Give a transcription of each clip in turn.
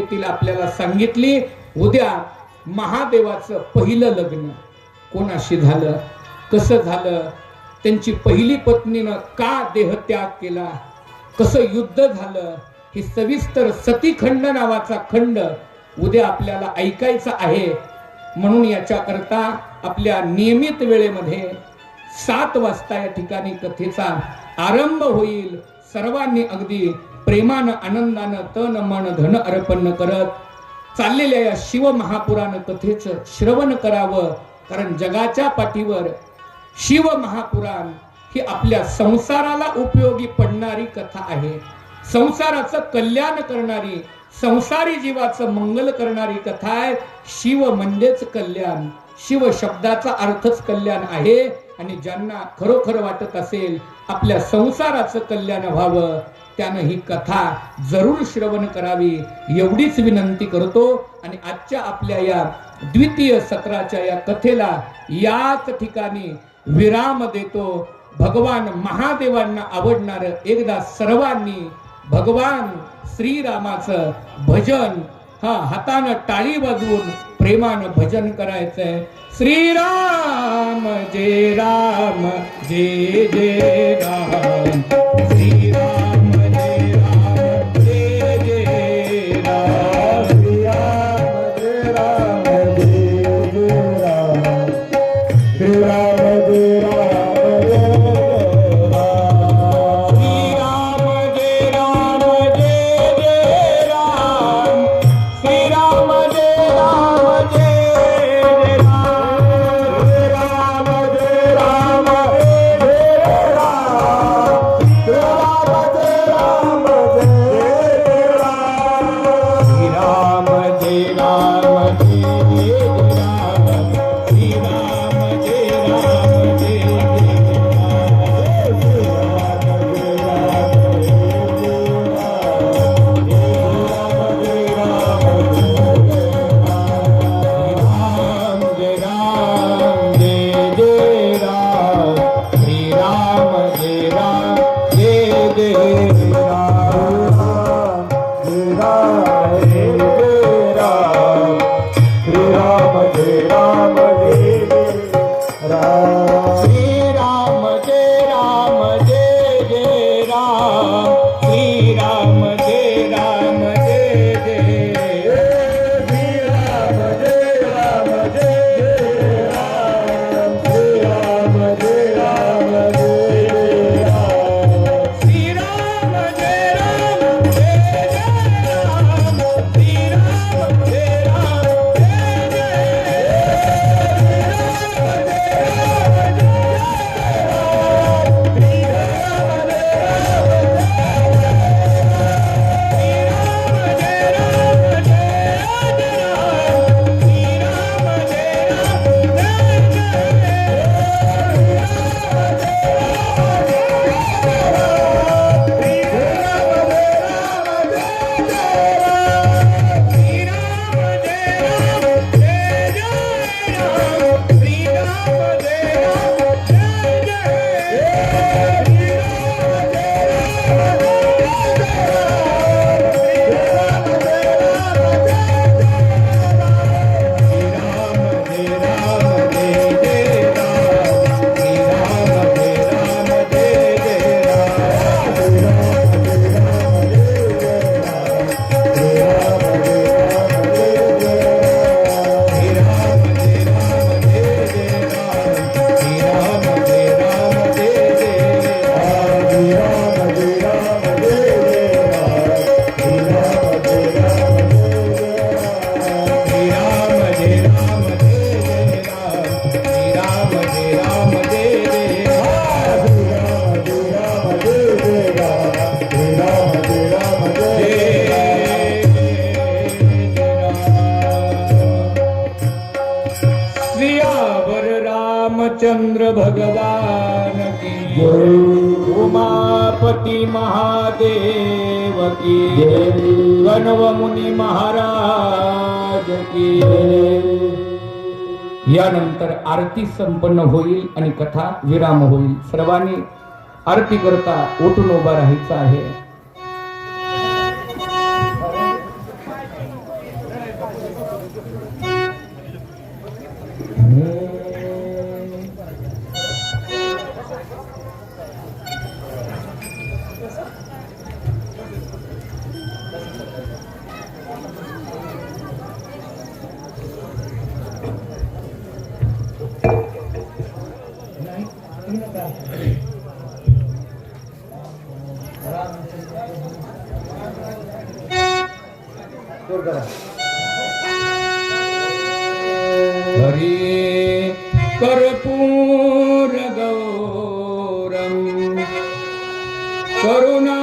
आपल्याला सांगितली उद्या महादेवाचं पहिलं लग्न. कोणाशी झालं? कसं झालं? त्यांची पहिली पत्नीनं का देहत्याग केला? कसं युद्ध झालं? हे सविस्तर सतीखंड नावाचा खंड उद्या आपल्याला ऐकायचं आहे. म्हणून याच्याकरता आपल्या नियमित वेळेमध्ये सात वाजता या ठिकाणी कथेचा आरंभ होईल. सर्वांनी अगदी प्रेमानं आनंदानं तन मन धन अर्पण करत चाललेल्या या शिव महापुराण कथेचं श्रवण करावं. कारण जगाच्या पाठीवर शिव महापुराण ही आपल्या संसाराला उपयोगी पडणारी कथा आहे. संसाराचं कल्याण करणारी संसारी जीवाचं मंगल करणारी कथा आहे. शिव म्हणजेच कल्याण. शिव शब्दाचा अर्थच कल्याण आहे. आणि ज्यांना खरोखर वाटत असेल आपल्या संसाराचं कल्याण व्हावं त्यानं ही कथा जरूर श्रवण करावी. एवढीच विनंती करतो. आणि आजच्या आपल्या या द्वितीय सत्राच्या या कथेला याच ठिकाणी विराम देतो. भगवान महादेवांना आवडणार एकदा सर्वांनी भगवान श्रीरामाचं भजन हा हातानं टाळी वाजवून प्रेमानं भजन करायचंय. श्रीराम जय राम जय जय. उमापती महादेव की गणव मुनी महाराज की। यानंतर आरती संपन्न होईल आणि कथा विराम होईल. सर्वांनी आरती करता उठून उभा राहायचा आहे. घोरगौरम् करुणाकरन्तम्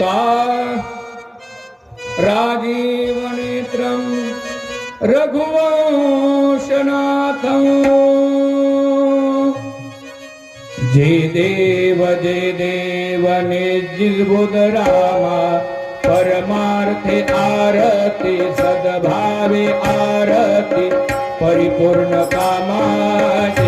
का राजीवनेत्रं रघुवंशनाथम् जय देव जय देव देवने रामा परमार्थे आरती सद्भावे आरती परिपूर्ण कामाचे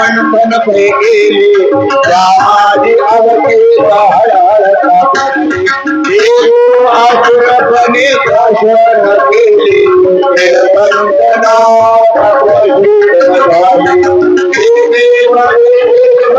मंथन पै गेली माझी अवतीचा हळहळता देव आसुरपणे शासन केले निरंजना देव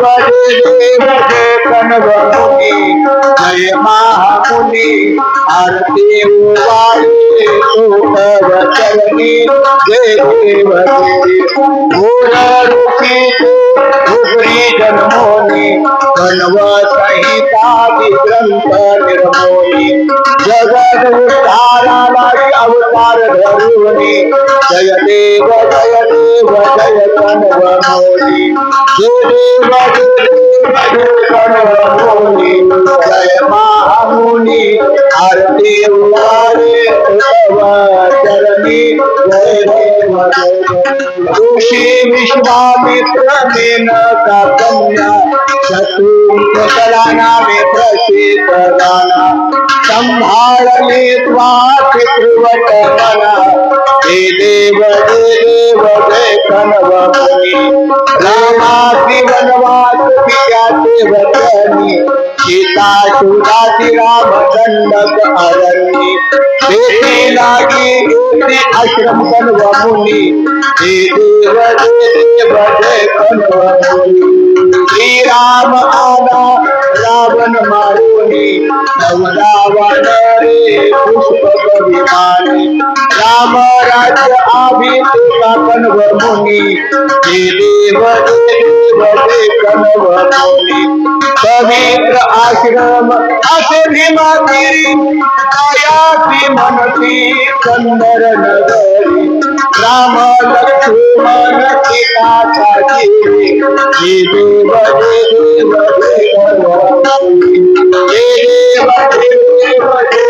vai te. कनवमुनी जय महामुनी आरती वाळे वचरणी जय देव घोर रूपी उभरी जन्मोनी कण्व संहिता ग्रंथ निर्मोनी जगद उद्धाराला अवतार धरुनी जय देव जय देव जय कण्व मोनी जय महामुनी आरती वारे चरणी जय ऋषी विश्वामित्र मेनका कन्या शत्रुकला नामे प्रसिद्ध गाना संभाळले त्वा पितृवट मना सुदासी राम दंडक अरण्य तेथे लागी येथे आश्रम कनव मुनी हे देव देव जय कनव मुनी श्रीराम आला रावण मारुनी नवरावण रे पुष्प विमानी राम राज्य आभिषेका कनव मुनी हे देव देव हे कनव पवित्र आश्रम असे भीमा तिरी कायाची मनती सुंदर नगरी। राम लक्ष्मण सीता हे देव हे देव हे कनव मुनी हे देव देव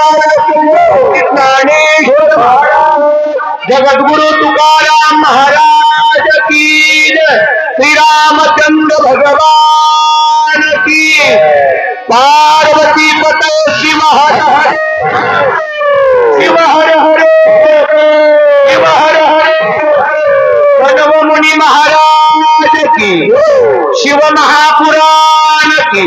महाराज जगद्गुरु तुकाराम महाराज की श्री रामचंद्र भगवान की पार्वती पते शिव हर शिव हर हर। शिव हर हर। कनव मुनि महाराज की शिव महापुराण की